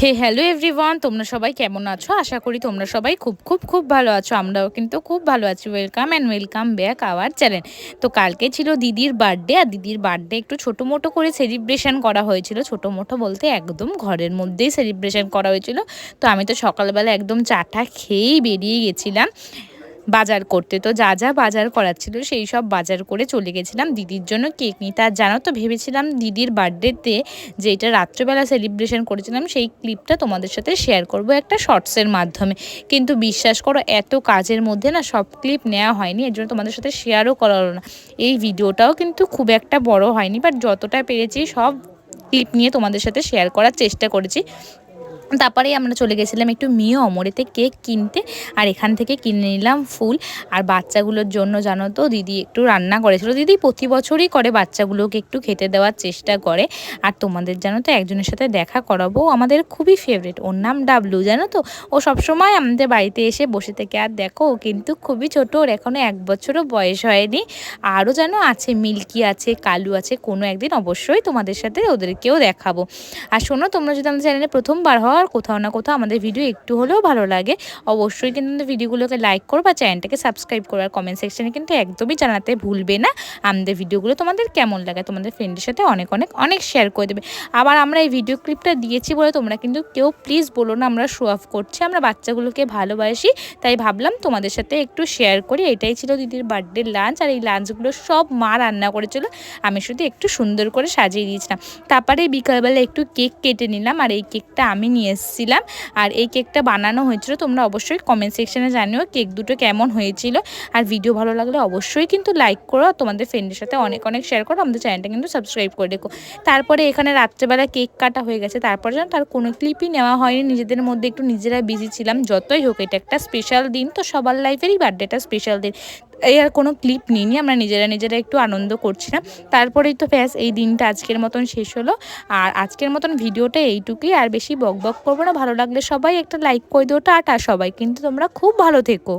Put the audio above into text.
হে hello everyone তোমরা সবাই কেমন আছো? আশা করি তোমরা সবাই খুব খুব খুব ভালো আছো। আমরাও কিন্তু খুব ভালো আছি। Welcome and welcome back our channel তো কালকে ছিল দিদির বার্থডে আর দিদির বার্থডে একটু ছোটো মোটো করে সেলিব্রেশন করা হয়েছিল। ছোটো মোটো বলতে একদম ঘরের মধ্যেই সেলিব্রেশন করা হয়েছিল। তো আমি তো সকালবেলা একদম চাটা খেয়েই বেরিয়ে গেছিলাম। বাজার করতে। তো যা যা বাজার করার ছিল সেই সব বাজার করে চলে গেছিলাম। দিদির জন্য কেক নিতে। আর জানো তো, ভেবেছিলাম দিদির বার্থডেতে যে এটা রাত্রেবেলা সেলিব্রেশন করেছিলাম, সেই ক্লিপটা তোমাদের সাথে শেয়ার করব একটা শর্টসের মাধ্যমে। কিন্তু বিশ্বাস করো, এত কাজের মধ্যে না সব ক্লিপ নেওয়া হয়নি। এর জন্য তোমাদের সাথে শেয়ারও করা হলো না। এই ভিডিওটাও কিন্তু খুব একটা বড় হয়নি বাট যতটা পেরেছি সব ক্লিপ নিয়ে তোমাদের সাথে শেয়ার করার চেষ্টা করেছি। তারপরেই আমরা চলে গেছিলাম একটু মিও অমরেতে কেক কিনতে, আর এখান থেকে কিনে নিলাম ফুল। আর বাচ্চাগুলোর জন্য জানো তো, দিদি একটু রান্না করেছিল। দিদি প্রতি বছরই করে, বাচ্চাগুলোকে একটু খেতে দেওয়ার চেষ্টা করে। আর তোমাদের জানো তো, একজনের সাথে দেখা করাবো। আমাদের খুবই ফেভারিট ওর নাম ডাবলু, জানো তো? ও সবসময় আমাদের বাড়িতে এসে বসে থেকে, আর দেখো, ও কিন্তু খুবই ছোট, ওর এখনও এক বছরও বয়স হয়নি। আরও যেন আছে, মিল্কি আছে, কালু আছে, কোনো একদিন অবশ্যই তোমাদের সাথে ওদেরকেও দেখাবো। আর শোনো, তোমরা যদি আমাদের চ্যানেলে প্রথমবার হও আর কোথাও না কোথাও আমাদের ভিডিও একটু হলেও ভালো লাগে। অবশ্যই কিন্তু ভিডিওগুলোকে লাইক করো বা চ্যানেলটাকে সাবস্ক্রাইব করো। আর কমেন্ট সেকশানে কিন্তু একদমই জানাতে ভুলবে না। আমাদের ভিডিওগুলো তোমাদের কেমন লাগে তোমাদের ফ্রেন্ডের সাথে অনেক অনেক অনেক শেয়ার করে দেবে। আবার আমরা এই ভিডিও ক্লিপটা দিয়েছি বলে তোমরা কিন্তু কেউ প্লিজ বলো না, আমরা শো অফ করছি। আমরা বাচ্চাগুলোকে ভালোবাসি, তাই ভাবলাম তোমাদের সাথে একটু শেয়ার করি। এটাই ছিল দিদির বার্থডে লাঞ্চ আর এই লাঞ্চগুলো সব মা রান্না করেছিল। আমি শুধু একটু সুন্দর করে সাজিয়ে দিয়েছিলাম। তারপরে বিকালবেলা একটু কেক কেটে নিলাম আর এই কেকটা আমি নিয়ে এসেছিলাম। আর এই কেকটা বানানো হয়েছিল, তোমরা অবশ্যই কমেন্ট সেকশানে জানিও কেক দুটো কেমন হয়েছিল। আর ভিডিও ভালো লাগলে অবশ্যই কিন্তু লাইক করো তোমাদের ফ্রেন্ডের সাথে অনেক অনেক শেয়ার করো। আমাদের চ্যানেলটা কিন্তু সাবস্ক্রাইব করে রেখো। তারপরে এখানে রাত্রেবেলা কেক কাটা হয়ে গেছে। তারপরে যেন তার কোনো ক্লিপই নেওয়া হয়নি। নিজেদের মধ্যে একটু নিজেরা বিজি ছিলাম। যতই হোক, এটা একটা স্পেশাল দিন। তো সবার লাইফেরই বার্থডেটা স্পেশাল দিন। এই আর কোনো ক্লিপ নিইনি, আমরা নিজেরা নিজেরা একটু আনন্দ করছিলাম। তারপরেই তো ব্যাস এই দিনটা আজকের মতন শেষ হলো। আর আজকের মতন ভিডিওটা এইটুকুই, আর বেশি বক বক করব না, ভালো লাগলে সবাই একটা লাইক করে দিও, টাটা সবাই। কিন্তু তোমরা খুব ভালো থেকো।